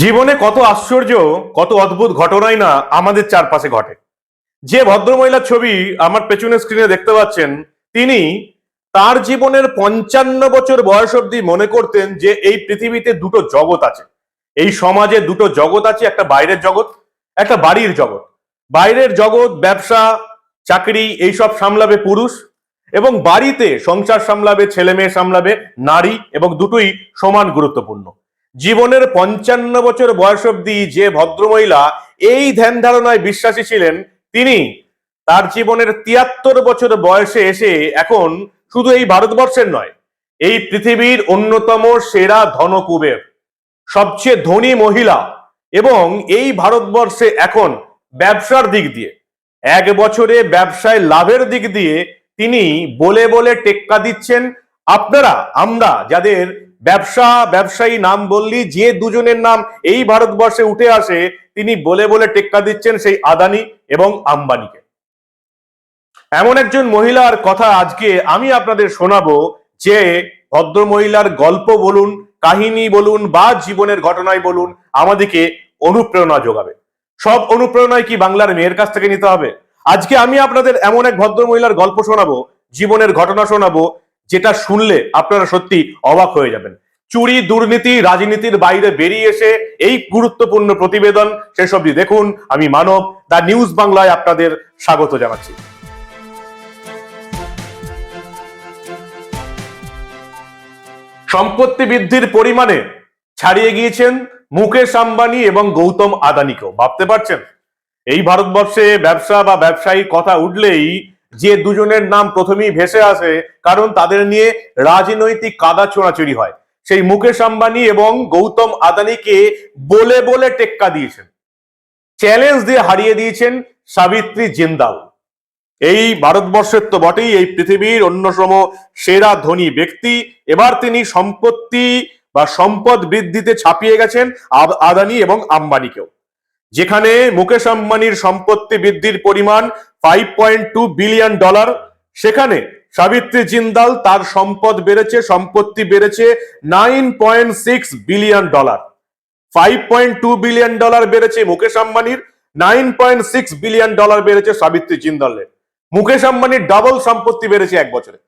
জীবনে কত আশ্চর্য, কত অদ্ভুত ঘটনাই না আমাদের চারপাশে ঘটে। যে ভদ্রমহিলার ছবি আমার পেছনের স্ক্রিনে দেখতে পাচ্ছেন, তিনি তার জীবনের পঞ্চান্ন বছর বয়স অবধি মনে করতেন যে এই পৃথিবীতে দুটো জগৎ আছে। এই সমাজে দুটো জগৎ আছে, একটা বাইরের জগৎ, একটা বাড়ির জগৎ। বাইরের জগৎ, ব্যবসা, চাকরি, এইসব সামলাবে পুরুষ এবং বাড়িতে সংসার সামলাবে ছেলে মেয়ে সামলাবে নারী এবং দুটোই সমান গুরুত্বপূর্ণ। জীবনের পঞ্চান্ন বছর বয়স অব্দি যে ভদ্রমহিলা এই ধ্যান ধারণায় বিশ্বাসী ছিলেন, তিনি তার জীবনের তিয়াত্তর বছর বয়সে এসে এখন শুধু এই ভারতবর্ষের নয়, এই পৃথিবীর অন্যতম সেরা ধনকুবের, সবচেয়ে ধনী মহিলা এবং এই ভারতবর্ষে এখন ব্যবসার দিক দিয়ে, এক বছরে ব্যবসায় লাভের দিক দিয়ে তিনি বলে বলে টেক্কা দিচ্ছেন আপনারা, আমরা যাদের ব্যবসা, ব্যবসায়ী নাম বললি, যে দুজনের নাম এই ভারতবর্ষে উঠে আসে, তিনি বলে বলে টেক্কা দিচ্ছেন সেই আদানি এবং আম্বানিকে। এমন একজন মহিলার কথা আজকে আমি আপনাদের শোনাবো, যে ভদ্র মহিলার গল্প বলুন, কাহিনী বলুন, বা জীবনের ঘটনায় বলুন, আমাদেরকে অনুপ্রেরণা যোগাবে। সব অনুপ্রেরণায় কি বাংলার মেয়ের কাছ থেকে নিতে হবে? আজকে আমি আপনাদের এমন এক ভদ্র মহিলার গল্প শোনাবো, জীবনের ঘটনা শোনাবো যেটা শুনলে আপনারা সত্যি অবাক হয়ে যাবেন। চুরি, দুর্নীতি, রাজনীতির বাইরে বেরিয়ে এসে এই গুরুত্বপূর্ণ প্রতিবেদন সেসবটি দেখুন। আমি মানব, দা নিউজ বাংলায় আপনাদের স্বাগত জানাচ্ছি। সম্পত্তি বৃদ্ধির পরিমাণে ছাড়িয়ে গিয়েছেন মুকেশ আম্বানি এবং গৌতম আদানিকেও। ভাবতে পারছেন? এই ভারতবর্ষে ব্যবসা বা ব্যবসায়ী কথা উঠলেই যে দুজনের নাম প্রথমেই ভেসে আসে, কারণ তাদের নিয়ে রাজনৈতিক কাদা চোরাচুরি হয়। সেই মুকেশ আম্বানি এবং গৌতম আদানিকে বলে বলে টেক্কা দিয়েছেন। চ্যালেঞ্জ দিয়ে হারিয়ে দিয়েছেন সাবিত্রী জিন্দাল। এই ভারতবর্ষের তো বটেই, এই পৃথিবীর অন্যতম সেরা ধনী ব্যক্তি। এবার তিনি সম্পত্তি বা সম্পদ বৃদ্ধিতে ছাপিয়ে গেছেন আদানি এবং আম্বানিকেও। যেখানে মুকেশ আম্বানির সম্পত্তি বৃদ্ধির পরিমাণ five point two billion dollar. সেখানে সাবিত্রী জিন্দাল তার সম্পদ বেড়েছে, সম্পত্তি বেড়েছে nine point six billion dollar. Five point two billion dollar বেড়েছে মুকেশ আম্বানির, nine point six billion dollar বেড়েছে সাবিত্রী জিন্দালের। মুকেশ আম্বানির ডাবল সম্পত্তি বেড়েছে এক বছরে।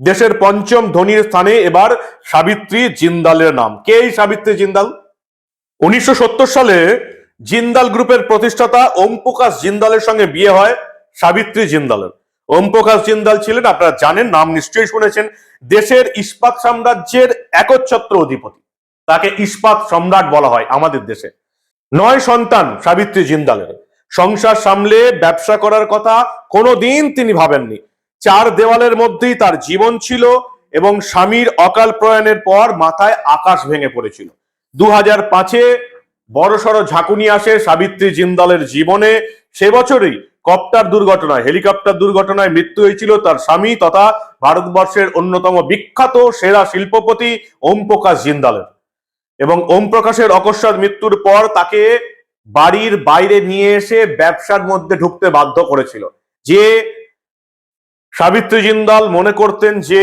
দেশের পঞ্চম ধনীর স্থানে এবার সাবিত্রী জিন্দালের নাম। কে এই সাবিত্রী জিন্দাল? উনিশশো সত্তর সালে জিন্দাল গ্রুপের প্রতিষ্ঠাতা ওম প্রকাশ জিন্দালের সঙ্গে বিয়ে হয়। সাবিত্রী জিন্দালের। ওম প্রকাশ জিন্দাল ছিলেন, আপনারা জানেন, নাম নিশ্চয়ই শুনেছেন, দেশের ইস্পাত সাম্রাজ্যের একচ্ছত্র অধিপতি। তাকে ইস্পাত সম্রাট বলা হয় আমাদের দেশে। নয় সন্তান সাবিত্রী জিন্দালের। সংসার সামলে ব্যবসা করার কথা কোনোদিন তিনি ভাবেননি। চার দেওয়ালের মধ্যেই তার জীবন ছিল এবং স্বামীর অকাল প্রয়াণের পর মাথায় আকাশ ভেঙে পড়েছিল। দু হাজার পাঁচে বড়সড় ঝাঁকুনি আসে সাবিত্রী জিন্দালের জীবনে। সে বছরই কপ্টার দুর্ঘটনায়, হেলিকপ্টার দুর্ঘটনায় মৃত্যু হয়েছিল তার স্বামী তথা ভারতবর্ষের অন্যতম বিখ্যাত সেরা শিল্পপতি ওম প্রকাশ জিন্দালের। এবং ওম প্রকাশের অকস্মাত মৃত্যুর পর তাকে বাড়ির বাইরে নিয়ে এসে ব্যবসার মধ্যে ঢুকতে বাধ্য করেছিল। যে সাবিত্রী জিন্দাল মনে করতেন যে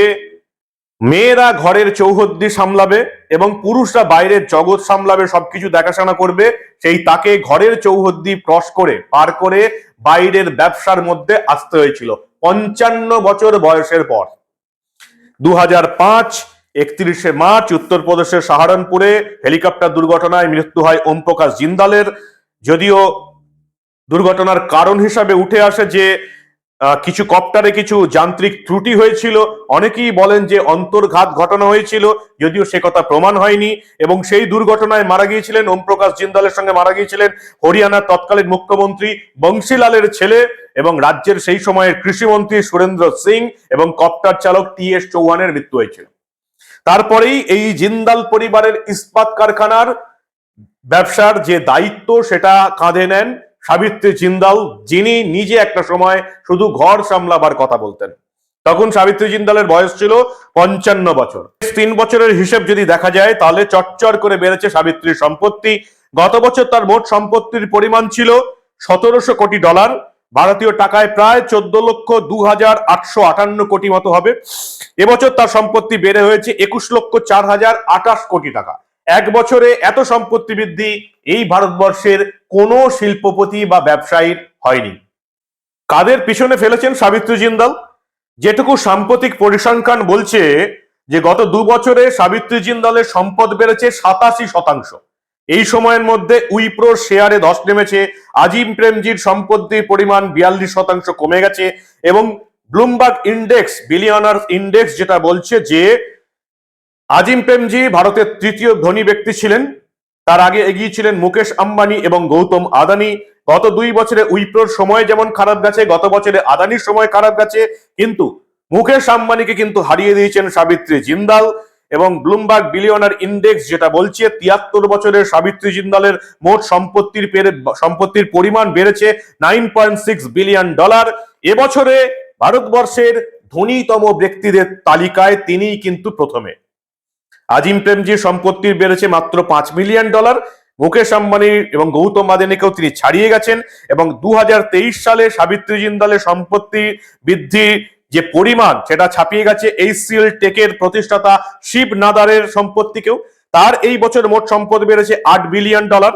মেয়েরা ঘরের চৌহদ্দি সামলাবে এবং পুরুষরা বাইরের জগৎ সামলাবে, সবকিছু দেখাশোনা করবে। সেই তাকে ঘরের চৌহদ্দি ক্রস করে, পার করে বাইরের ব্যবসার মধ্যে আসতে হয়েছিল। পঞ্চান্ন বছর বয়সের পর দু হাজার পাঁচ, একত্রিশে মার্চ, উত্তরপ্রদেশের সাহারানপুরে হেলিকপ্টার দুর্ঘটনায় মৃত্যু হয় ওম প্রকাশ জিন্দালের। যদিও দুর্ঘটনার কারণ হিসাবে উঠে আসে যে কিছু কপ্টারে কিছু যান্ত্রিক ত্রুটি হয়েছিল। অনেকেই বলেন যে অন্তর্ঘাত ঘটনা হয়েছিল, যদিও সে কথা প্রমাণ হয়নি। এবং সেই দুর্ঘটনায় মারা গিয়েছিলেন ওম প্রকাশ জিন্দালের সঙ্গে মারা গিয়েছিলেন হরিয়ানার তৎকালীন মুখ্যমন্ত্রী বংশীলালের ছেলে এবং রাজ্যের সেই সময়ের কৃষিমন্ত্রী সুরেন্দ্র সিং এবং কপ্টার চালক টি এস চৌহানের মৃত্যু হয়েছিল। তারপরেই এই জিন্দাল পরিবারের ইস্পাত কারখানার ব্যবসার যে দায়িত্ব, সেটা কাঁধে নেন। সাবিত্রী জিন্দাল, যিনি নিজে একটা সময় শুধু ঘর সামলাবার কথা বলতেন। তখন সাবিত্রী জিন্দালের বয়স ছিল পঞ্চান্ন বছর। তিন বছরের হিসেব যদি দেখা যায়, তাহলে চটচর করে বেড়েছে সাবিত্রীর সম্পত্তি। গত বছর তার মোট সম্পত্তির পরিমাণ ছিল সতেরোশো কোটি ডলার। ভারতীয় টাকায় প্রায় চোদ্দ লক্ষ দু হাজার আটশো আটান্ন কোটি মতো হবে। এবছর তার সম্পত্তি বেড়ে হয়েছে একুশ লক্ষ চার হাজার আটাশ কোটি টাকা। এক বছরে এত সম্পত্তি বৃদ্ধি এই ভারতবর্ষের কোনো শিল্পপতি বা ব্যবসায়ীর হয়নি। কাদের পিছনে ফেলেছেন সাবিত্রী জিন্দাল যেটুকু সাম্প্রতিক পরিসংখ্যান বলছে যে গত দু বছরে সাবিত্রী জিন্দালের সম্পদ বেড়েছে সাতাশি শতাংশ। এই সময়ের মধ্যে উইপ্রোর শেয়ারে ধস নেমেছে, আজিম প্রেমজির সম্পত্তির পরিমাণ বিয়াল্লিশ শতাংশ কমে গেছে এবং ব্লুমবার্গ ইন্ডেক্স বিলিয়নার ইন্ডেক্স যেটা বলছে যে আজিম প্রেমজি ভারতের তৃতীয় ধনী ব্যক্তি ছিলেন। তার আগে এগিয়ে ছিলেন মুকেশ আম্বানি এবং গৌতম আদানি। গত দুই বছরে উইপ্রোর সময় যেমন খারাপ গেছে, গত বছরে আদানির সময় খারাপ গেছে, কিন্তু মুকেশ আম্বানিকে কিন্তু হারিয়ে দিয়েছেন সাবিত্রী জিন্দাল এবং ব্লুমবার্গ বিলিয়নার ইন্ডেক্স যেটা বলছে, তিয়াত্তর বছরের সাবিত্রী জিন্দালের মোট সম্পত্তির সম্পত্তির পরিমাণ বেড়েছে nine point six billion dollar এবছরে ভারতবর্ষের ধনীতম ব্যক্তিদের তালিকায় তিনিই কিন্তু প্রথমে। আজিম প্রেমজির সম্পত্তির বেড়েছে মাত্র পাঁচ মিলিয়ন ডলার। মুকেশ আম্বানি এবং গৌতম আদানিকেও তিনি ছাড়িয়ে গেছেন এবং দু হাজার তেইশ সালে সাবিত্রী জিন্দালের সম্পত্তি বৃদ্ধি যে পরিমাণ, সেটা ছাপিয়ে গেছে এইচসিএল টেকের প্রতিষ্ঠাতা শিব নাদারের সম্পত্তিকেও। তার এই বছর মোট সম্পদ বেড়েছে আট বিলিয়ন ডলার।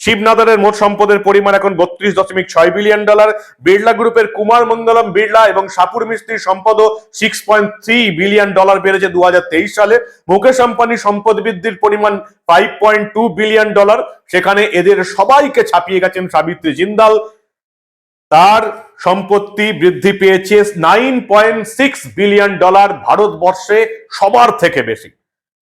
শিবনাদারের মোট সম্পদের পরিমাণ এখন বত্রিশ দশমিক ছয় বিলিয়ন ডলার বিড়লা গ্রুপের কুমার মঙ্গলম, বিড়লা এবং সাপুর মিস্ত্রির সম্পদও six point three billion dollar বেড়েছে দু হাজার তেইশ সালে। মুকেশ আম্বানির সম্পদ বৃদ্ধির পরিমাণ five point two billion dollar সেখানে এদের সবাইকে ছাপিয়ে গেছেন সাবিত্রী জিন্দাল। তার সম্পত্তি বৃদ্ধি পেয়েছে nine point six billion dollar ভারতবর্ষে সবার থেকে বেশি।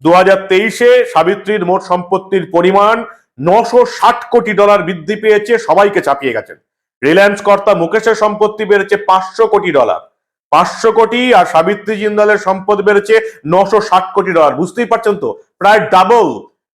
দু হাজার তেইশে সাবিত্রীর মোট সম্পত্তির পরিমাণ নশো ষাট কোটি ডলার বৃদ্ধি পেয়েছে, সবাইকে চাপিয়ে গেছেন। রিলায়েন্স কর্তা মুকেশের সম্পত্তি বেড়েছে পাঁচশো কোটি ডলার। পাঁচশো কোটি আর সাবিত্রী জিন্দালের সম্পদ বেড়েছে নশো ষাট কোটি ডলার। বুঝতেই পারছেন তো? প্রায় ডাবল।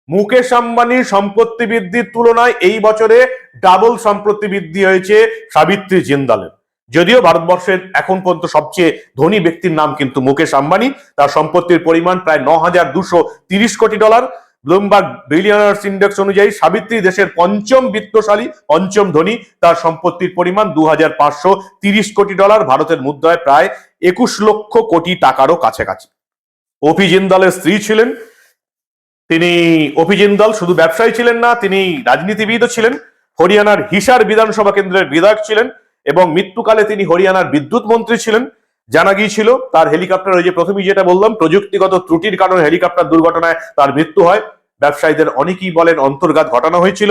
মুকেশ আম্বানির সম্পত্তি বৃদ্ধির তুলনায় এই বছরে ডাবল সম্পত্তি বৃদ্ধি হয়েছে সাবিত্রী জিন্দালের। যদিও ভারতবর্ষের এখন পর্যন্ত সবচেয়ে ধনী ব্যক্তির নাম কিন্তু মুকেশ আম্বানি। তার সম্পত্তির পরিমাণ প্রায় ন হাজার দুশো তিরিশ কোটি ডলার। ব্লুমবার্গ বিলিয়নার্স ইন্ডেক্স অনুযায়ী সাবিত্রী দেশের পঞ্চম বিত্তশালী, পঞ্চম ধনী, তার সম্পত্তির পরিমাণ দু কোটি ডলার, ভারতের মুদ্রায় প্রায় একুশ লক্ষ কোটি টাকারও কাছাকাছি। অপি জিন্দালের স্ত্রী ছিলেন। তিনি অপি জিন্দাল শুধু ব্যবসায়ী ছিলেন না, তিনি রাজনীতিবিদও ছিলেন। হরিয়ানার হিসার বিধানসভা কেন্দ্রের বিধায়ক ছিলেন এবং মৃত্যুকালে তিনি হরিয়ানার বিদ্যুৎ মন্ত্রী ছিলেন। জানা গিয়েছিল, তার হেলিকপ্টার ওই যে প্রথমেই যেটা বললাম, প্রযুক্তিগত ত্রুটির কারণে হেলিকপ্টার দুর্ঘটনায় তার মৃত্যু হয়। ব্যবসায়ীদের অনেকেই বলেন অন্তর্ঘাত ঘটানো হয়েছিল।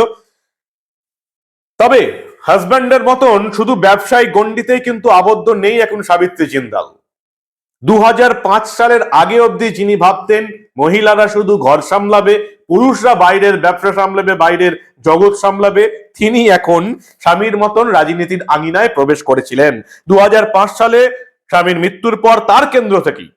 তবে হাজব্যান্ডের মতন শুধু ব্যবসায়ী গণ্ডিতেই কিন্তু আবদ্ধ নেই এখন সাবিত্রী জিন্দাল। দু সালের আগে অবধি যিনি ভাবতেন, মহিলারা শুধু ঘর সামলাবে, পুরুষরা বাইরের, ব্যবসা সামলাবে, বাইরের জগৎ সামলাবে, তিনি এখন স্বামীর মতন রাজনীতির আঙিনায় প্রবেশ করেছিলেন। দু হাজার পাঁচ সালে স্বামীর মৃত্যুর পর তার কেন্দ্র থেকেই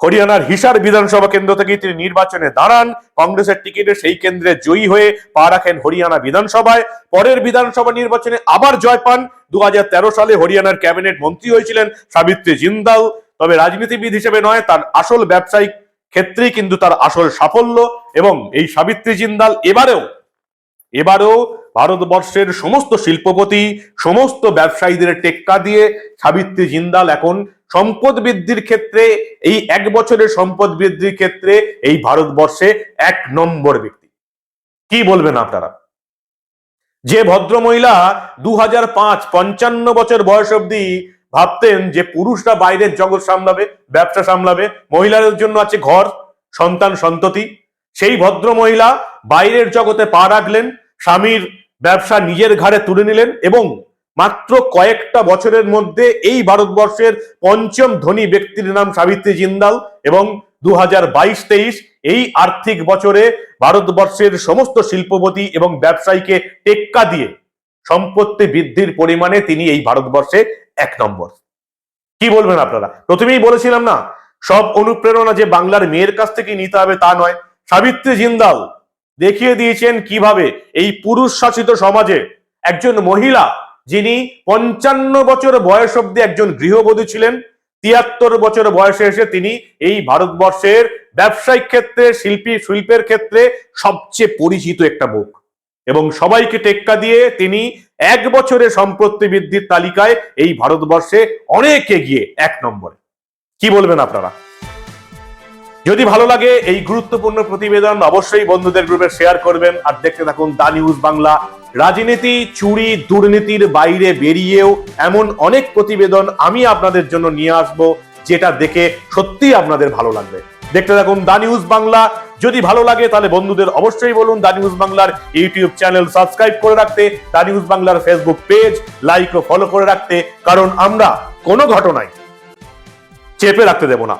হরিয়ানার হিসার বিধানসভা কেন্দ্র থেকে তিনি নির্বাচনে দাঁড়ান। কংগ্রেসের টিকিটে সেই কেন্দ্রে জয়ী হয়ে পা রাখেন হরিয়ানা বিধানসভায়। পরের বিধানসভা নির্বাচনে আবার জয় পান। দু হাজার তেরো সালে হরিয়ানার ক্যাবিনেট মন্ত্রী হয়েছিলেন সাবিত্রী জিন্দাল। তবে রাজনীতিবিদ হিসেবে নয়, তার আসল ব্যবসায়িক ক্ষেত্রেই কিন্তু তার আসল সাফল্য এবং এই সাবিত্রী জিন্দাল এবারেও এবারেও ভারতবর্ষের সমস্ত শিল্পপতি, সমস্ত ব্যবসায়ীদের টেক্কা দিয়ে সাবিত্রী জিন্দাল এখন সম্পদ বৃদ্ধির ক্ষেত্রে, এই এক বছরের সম্পদ বৃদ্ধির ক্ষেত্রে এই ভারতবর্ষে এক নম্বর ব্যক্তি। কি বলবেন আপনারা? যে ভদ্র মহিলা দু হাজার পাঁচ পঞ্চান্ন বছর বয়স অব্দি ভাবতেন যে পুরুষরা বাইরের জগৎ সামলাবে, ব্যবসা সামলাবে, মহিলাদের জন্য আছে ঘর, সন্তান সন্ততি, সেই ভদ্র মহিলা বাইরের জগতে পা রাখলেন, স্বামীর ব্যবসা নিজের ঘাড়ে তুলে নিলেন এবং মাত্র কয়েকটা বছরের মধ্যে এই ভারতবর্ষের পঞ্চম ধনী ব্যক্তির নাম সাবিত্রী জিন্দাল এবং দু হাজার বাইশ তেইশ এই আর্থিক বছরে ভারতবর্ষের সমস্ত শিল্পপতি এবং ব্যবসায়ীকে টেক্কা দিয়ে সম্পত্তি বৃদ্ধির পরিমাণে তিনি এই ভারতবর্ষে এক নম্বর। কি বলবেন আপনারা? প্রথমেই বলেছিলাম না, সব অনুপ্রেরণা যে বাংলার মেয়ের কাছ থেকে নিতে হবে তা নয়। সাবিত্রী জিন্দাল দেখিয়ে দিয়েছেন কীভাবে এই পুরুষ শাসিত সমাজে একজন মহিলা যিনি পঞ্চান্ন বছর বয়স অব্দি একজন গৃহবধূ ছিলেন, তিয়াত্তর বছর বয়সে এসে তিনি এই ভারতবর্ষের ব্যবসায়িক ক্ষেত্রে, শিল্পী, শিল্পের ক্ষেত্রে সবচেয়ে পরিচিত একটা মুখ। এবং সবাইকে টেক্কা দিয়ে তিনি এক বছরে সম্পত্তি বৃদ্ধির তালিকায় এই ভারতবর্ষে অনেক এগিয়ে, এক নম্বরে। কি বলবেন আপনারা? যদি ভালো লাগে এই গুরুত্বপূর্ণ প্রতিবেদন, অবশ্যই বন্ধুদের গ্রুপে শেয়ার করবেন। আর দেখতে থাকুন দা নিউজ বাংলা। রাজনীতি, চুরি, দুর্নীতির বাইরে বেরিয়েও এমন অনেক প্রতিবেদন আমি আপনাদের জন্য নিয়ে আসব, যেটা দেখে সত্যিই আপনাদের ভালো লাগবে। দেখতে থাকুন দা নিউজ বাংলা। যদি ভালো লাগে, তাহলে বন্ধুদের অবশ্যই বলুন দা নিউজ বাংলার ইউটিউব চ্যানেল সাবস্ক্রাইব করে রাখতে, দা নিউজ বাংলার ফেসবুক পেজ লাইক ও ফলো করে রাখতে, কারণ আমরা কোনো ঘটনায় চেপে রাখতে দেব না।